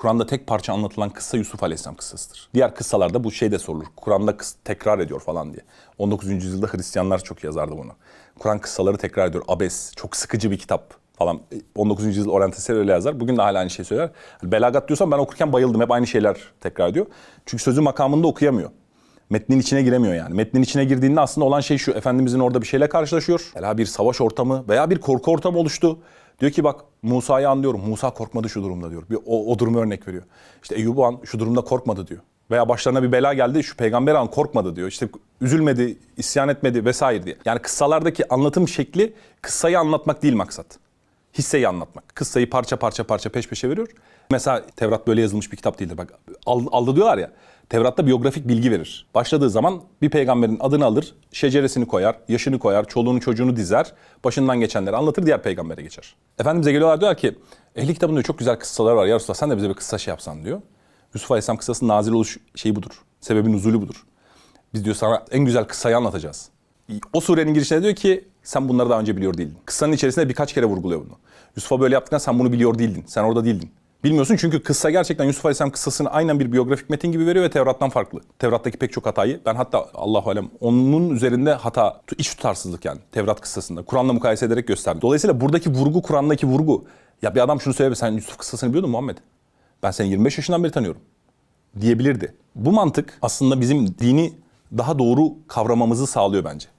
Kur'an'da tek parça anlatılan kıssa Yusuf Aleyhisselam kıssasıdır. Diğer kıssalarda bu şey de sorulur. Kur'an'da tekrar ediyor falan diye. 19. yüzyılda Hristiyanlar çok yazardı bunu. Kur'an kıssaları tekrar ediyor. Abes, çok sıkıcı bir kitap falan. 19. yüzyıl oryantalistleri öyle yazar. Bugün de hala aynı şeyi söyler. Belagat diyorsam ben okurken bayıldım. Hep aynı şeyler tekrar ediyor. Çünkü sözü makamında okuyamıyor. Metnin içine giremiyor yani. Metnin içine girdiğinde aslında olan şey şu. Efendimizin orada bir şeyle karşılaşıyor. Veya bir savaş ortamı veya bir korku ortamı oluştu. Diyor ki bak Musa'yı anlıyorum. Musa korkmadı şu durumda diyor. Bir o, o durumu örnek veriyor. İşte Eyyub'u an şu durumda korkmadı diyor. Veya başlarına bir bela geldi şu peygamber an korkmadı diyor. İşte üzülmedi, isyan etmedi vesaire diye. Yani kıssalardaki anlatım şekli kıssayı anlatmak değil maksat hisseyi anlatmak. Kıssayı parça parça parça peş peşe veriyor. Mesela Tevrat böyle yazılmış bir kitap değildir. Bak al- aldı diyorlar ya. Tevrat'ta biyografik bilgi verir. Başladığı zaman bir peygamberin adını alır, şeceresini koyar, yaşını koyar, çoluğunu çocuğunu dizer, başından geçenleri anlatır, diğer peygambere geçer. Efendimiz'e geliyorlar diyorlar ki, ehli kitabında diyor, çok güzel kıssalar var ya Resulallah sen de bize bir kıssa şey yapsan diyor. Yusuf Aleyhisselam kıssasının nazil oluş şeyi budur. Sebebin nuzulü budur. Biz diyor sana en güzel kıssayı anlatacağız. O surenin girişinde diyor ki sen bunları daha önce biliyor değildin. Kıssanın içerisinde birkaç kere vurguluyor bunu. Yusuf'a böyle yaptıktan sen bunu biliyor değildin. Sen orada değildin. Bilmiyorsun çünkü kıssa gerçekten Yusuf Aleyhisselam kıssasını aynen bir biyografik metin gibi veriyor ve Tevrat'tan farklı. Tevrat'taki pek çok hatayı ben hatta Allahu alem onun üzerinde hata, iç tutarsızlık yani Tevrat kıssasında. Kur'an'la mukayese ederek gösterdi. Dolayısıyla buradaki vurgu Kur'an'daki vurgu. Ya bir adam şunu söyledi sen Yusuf kıssasını biliyordun Muhammed. Ben seni 25 yaşından beri tanıyorum diyebilirdi. Bu mantık aslında bizim dini daha doğru kavramamızı sağlıyor bence.